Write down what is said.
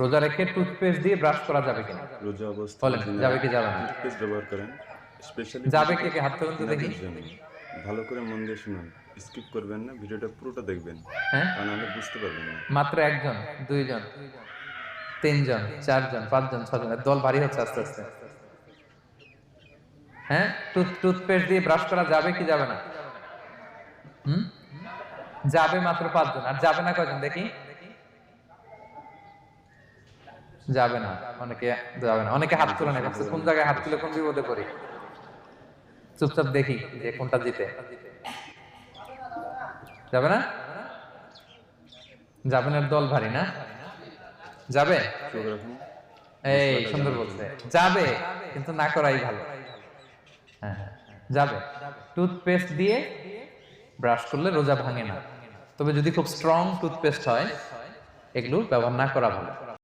রোজা রেখে টুথপেস্ট দিয়ে ব্রাশ করা যাবে কিনা? রোজা অবস্থা বলেন যাবে কি যাবে না? টুথপেস্ট ব্যবহার করেন স্পেশালি যাবে কে কে? হাত তুলুন তো দেখি। ভালো করে মন দিয়ে শুনুন স্কিপ করবেন না ভিডিওটা পুরোটা দেখবেন। হ্যাঁ? নাহলে বুঝতে পারবেন না। মাত্র একজন দুইজন তিনজন চারজন পাঁচজন ছজন দল ভারী হচ্ছে আস্তে আস্তে। হ্যাঁ? টুথ টুথপেস্ট দিয়ে ব্রাশ করা যাবে কি যাবে না? হুম? যাবে মাত্র পাঁচজন আর যাবে না কয়জন? দেখি। যাবে না। অনেকে যাবে না। অনেকে হাত তুলে না কোন জায়গায় হাত তুলে কোন বিপদে পড়ি? চুপচাপ দেখি যে কোনটা জিতে। যাবে না? যাবেনের দল ভারী না? যাবে? এই সুন্দর বলছে। যাবে কিন্তু না করাই ভালো। হ্যাঁ হ্যাঁ, যাবে। টুথপেস্ট দিয়ে ব্রাশ করলে রোজা ভাঙে না। তবে যদি খুব স্ট্রং টুথপেস্ট হয় এগুলো ব্যবহার না করা ভালো।